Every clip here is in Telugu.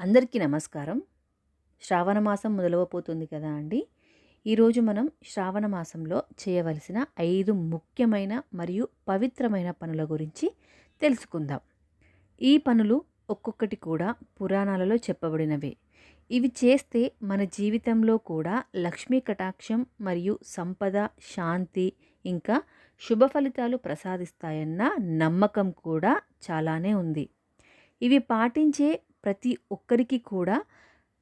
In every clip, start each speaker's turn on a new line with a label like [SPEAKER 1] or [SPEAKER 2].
[SPEAKER 1] అందరికీ నమస్కారం. శ్రావణ మాసం మొదలవబోతుంది కదా అండి. ఈరోజు మనం శ్రావణ మాసంలో చేయవలసిన ఐదు ముఖ్యమైన మరియు పవిత్రమైన పనుల గురించి తెలుసుకుందాం. ఈ పనులు ఒక్కొక్కటి కూడా పురాణాలలో చెప్పబడినవే. ఇవి చేస్తే మన జీవితంలో కూడా లక్ష్మీ కటాక్షం మరియు సంపద శాంతి ఇంకా శుభ ఫలితాలు ప్రసాదిస్తాయన్న నమ్మకం కూడా చాలానే ఉంది. ఇవి పాటించే ప్రతి ఒక్కరికి కూడా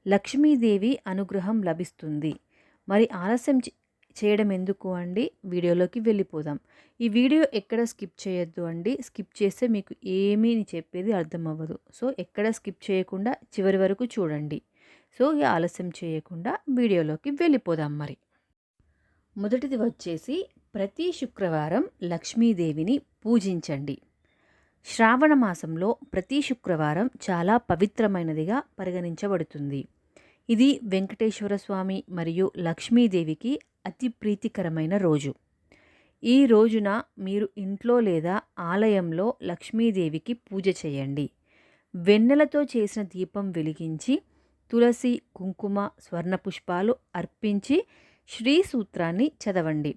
[SPEAKER 1] లక్ష్మీదేవి అనుగ్రహం లభిస్తుంది. మరి ఆలస్యం చేయడం ఎందుకు అండి? వీడియోలోకి వెళ్ళిపోదాం. ఈ వీడియో ఎక్కడ స్కిప్ చేయొద్దు అండి. స్కిప్ చేస్తే మీకు ఏమీ చెప్పేది అర్థం అవ్వదు సో ఎక్కడ స్కిప్ చేయకుండా చివరి వరకు చూడండి. సో ఇక ఆలస్యం చేయకుండా వీడియోలోకి వెళ్ళిపోదాం మరి. మొదటిది వచ్చేసి ప్రతి శుక్రవారం లక్ష్మీదేవిని పూజించండి. శ్రావణ మాసంలో ప్రతి శుక్రవారం చాలా పవిత్రమైనదిగా పరిగణించబడుతుంది. ఇది వెంకటేశ్వర స్వామి మరియు లక్ష్మీదేవికి అతి ప్రీతికరమైన రోజు. ఈ రోజున మీరు ఇంట్లో లేదా ఆలయంలో లక్ష్మీదేవికి పూజ చేయండి. వెన్నెలతో చేసిన దీపం వెలిగించి తులసి కుంకుమ స్వర్ణ పుష్పాలు అర్పించి శ్రీ సూత్రాన్ని చదవండి.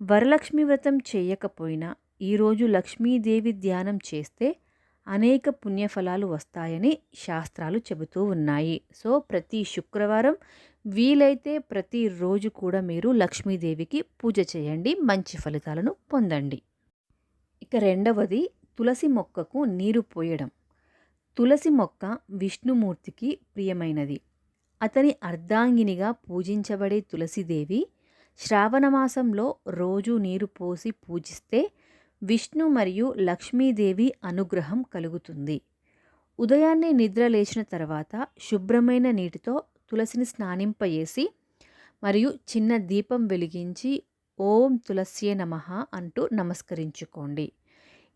[SPEAKER 1] వరలక్ష్మి వ్రతం చేయకపోయినా ఈరోజు లక్ష్మీదేవి ధ్యానం చేస్తే అనేక పుణ్యఫలాలు వస్తాయని శాస్త్రాలు చెబుతూ ఉన్నాయి. సో ప్రతి శుక్రవారం వీలైతే ప్రతిరోజు కూడా మీరు లక్ష్మీదేవికి పూజ చేయండి. మంచి ఫలితాలను పొందండి. ఇక రెండవది తులసి మొక్కకు నీరు పోయడం. తులసి మొక్క విష్ణుమూర్తికి ప్రియమైనది. అతని అర్ధాంగినిగా పూజించబడే తులసిదేవి శ్రావణమాసంలో రోజు నీరు పోసి పూజిస్తే విష్ణు మరియు లక్ష్మీదేవి అనుగ్రహం కలుగుతుంది. ఉదయాన్నే నిద్ర లేచిన తర్వాత శుభ్రమైన నీటితో తులసిని స్నానింపయేసి మరియు చిన్న దీపం వెలిగించి ఓం తులస్యే నమః అంటూ నమస్కరించుకోండి.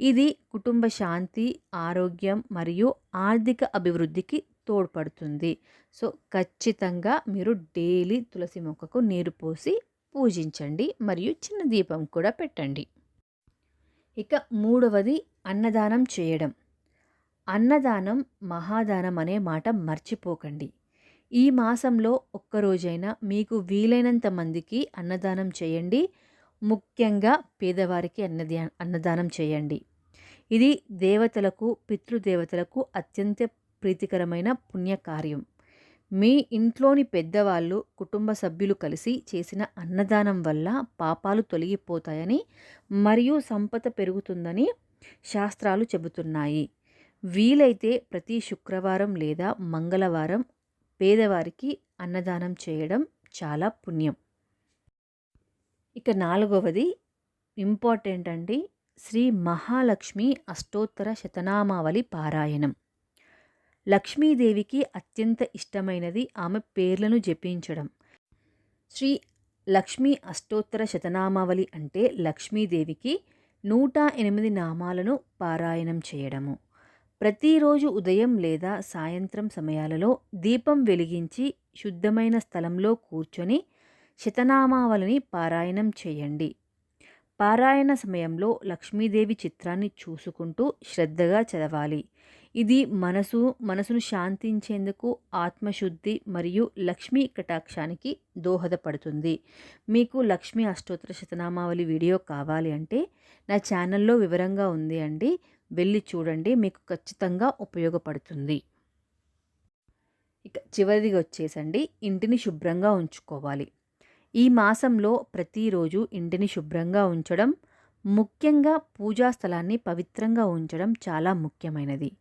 [SPEAKER 1] ఇది కుటుంబ శాంతి ఆరోగ్యం మరియు ఆర్థిక అభివృద్ధికి తోడ్పడుతుంది. సో ఖచ్చితంగా మీరు డైలీ తులసి మొక్కకు నీరు పోసి పూజించండి మరియు చిన్న దీపం కూడా పెట్టండి. ఇక మూడవది అన్నదానం చేయడం. అన్నదానం మహాదానం అనే మాట మర్చిపోకండి. ఈ మాసంలో ఒక్కరోజైనా మీకు వీలైనంత మందికి అన్నదానం చేయండి. ముఖ్యంగా పేదవారికి అన్నదా అన్నదానం చేయండి. ఇది దేవతలకు పితృదేవతలకు అత్యంత ప్రీతికరమైన పుణ్యకార్యం. మీ ఇంట్లోని పెద్దవాళ్ళు కుటుంబ సభ్యులు కలిసి చేసిన అన్నదానం వల్ల పాపాలు తొలగిపోతాయని మరియు సంపద పెరుగుతుందని శాస్త్రాలు చెబుతున్నాయి. వీలైతే ప్రతి శుక్రవారం లేదా మంగళవారం పేదవారికి అన్నదానం చేయడం చాలా పుణ్యం. ఇక నాలుగవది ఇంపార్టెంట్ అండి శ్రీ మహాలక్ష్మి అష్టోత్తర శతనామావళి పారాయణం. లక్ష్మీదేవికి అత్యంత ఇష్టమైనది ఆమె పేర్లను జపించడం. శ్రీ లక్ష్మీ అష్టోత్తర శతనామావళి అంటే లక్ష్మీదేవికి నూట ఎనిమిది నామాలను పారాయణం చేయడము. ప్రతిరోజు ఉదయం లేదా సాయంత్రం సమయాలలో దీపం వెలిగించి శుద్ధమైన స్థలంలో కూర్చొని శతనామావళిని పారాయణం చేయండి. పారాయణ సమయంలో లక్ష్మీదేవి చిత్రాన్ని చూసుకుంటూ శ్రద్ధగా చదవాలి. ఇది మనసు మనసును శాంతించేందుకు ఆత్మశుద్ధి మరియు లక్ష్మీ కటాక్షానికి దోహదపడుతుంది. మీకు లక్ష్మీ అష్టోత్తర శతనామావళి వీడియో కావాలి అంటే నా ఛానల్లో వివరంగా ఉంది అండి. వెళ్ళి చూడండి మీకు ఖచ్చితంగా ఉపయోగపడుతుంది. ఇక చివరిదిగా వచ్చేసండి. ఇంటిని శుభ్రంగా ఉంచుకోవాలి. ఈ మాసంలో ప్రతిరోజు ఇంటిని శుభ్రంగా ఉంచడం ముఖ్యంగా పూజా స్థలాన్ని పవిత్రంగా ఉంచడం చాలా ముఖ్యమైనది.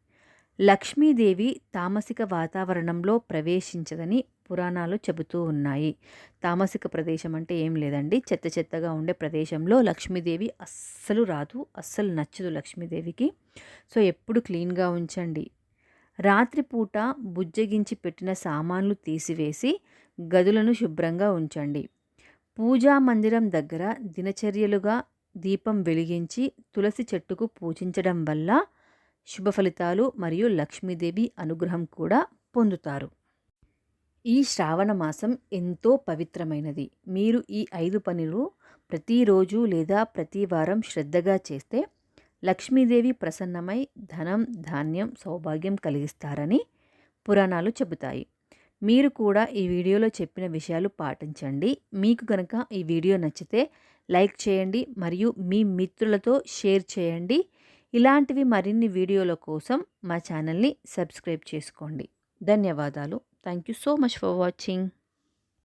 [SPEAKER 1] లక్ష్మీదేవి తామసిక వాతావరణంలో ప్రవేశించదని పురాణాలు చెబుతూ ఉన్నాయి. తామసిక ప్రదేశం అంటే ఏం లేదండి. చెత్త చెత్తగా ఉండే ప్రదేశంలో లక్ష్మీదేవి అస్సలు రాదు అస్సలు నచ్చదు లక్ష్మీదేవికి. సో ఎప్పుడు క్లీన్గా ఉంచండి. రాత్రిపూట బుజ్జగించి పెట్టిన సామాన్లు తీసివేసి గదులను శుభ్రంగా ఉంచండి. పూజా మందిరం దగ్గర దినచర్యలుగా దీపం వెలిగించి తులసి చెట్టుకు పూజించడం వల్ల శుభ ఫలితాలు మరియు లక్ష్మీదేవి అనుగ్రహం కూడా పొందుతారు. ఈ శ్రావణ మాసం ఎంతో పవిత్రమైనది. మీరు ఈ ఐదు పనులు ప్రతిరోజు లేదా ప్రతి వారం శ్రద్ధగా చేస్తే లక్ష్మీదేవి ప్రసన్నమై ధనం ధాన్యం సౌభాగ్యం కలిగిస్తారని పురాణాలు చెబుతాయి. మీరు కూడా ఈ వీడియోలో చెప్పిన విషయాలు పాటించండి. మీకు కనుక ఈ వీడియో నచ్చితే లైక్ చేయండి మరియు మీ మిత్రులతో షేర్ చేయండి. ఇలాంటివి మరిన్ని వీడియోల కోసం మా ఛానల్ని సబ్స్క్రైబ్ చేసుకోండి. ధన్యవాదాలు. Thank you so much for watching.